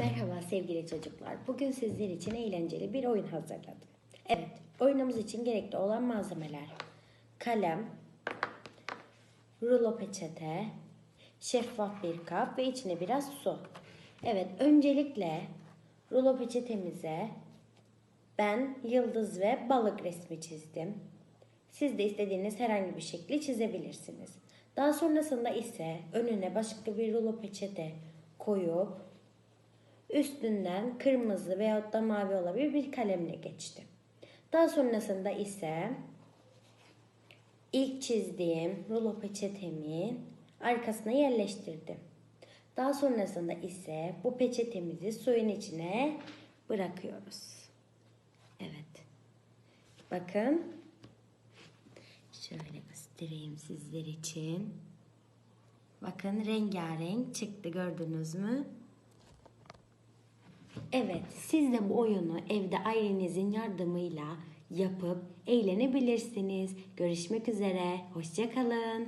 Merhaba sevgili çocuklar. Bugün sizler için eğlenceli bir oyun hazırladım. Evet, oyunumuz için gerekli olan malzemeler. Kalem, rulo peçete, şeffaf bir kap ve içine biraz su. Evet, öncelikle rulo peçetemize ben yıldız ve balık resmi çizdim. Siz de istediğiniz herhangi bir şekli çizebilirsiniz. Daha sonrasında ise önüne başka bir rulo peçete koyup üstünden kırmızı veyahut da mavi olabilir bir kalemle geçtim. Daha sonrasında ise ilk çizdiğim rulo peçetemi arkasına yerleştirdim. Daha sonrasında ise bu peçetemizi suyun içine bırakıyoruz. Evet. Bakın. Şöyle göstereyim sizler için. Bakın rengarenk çıktı gördünüz mü? Evet, siz de bu oyunu evde ailenizin yardımıyla yapıp eğlenebilirsiniz. Görüşmek üzere, hoşçakalın.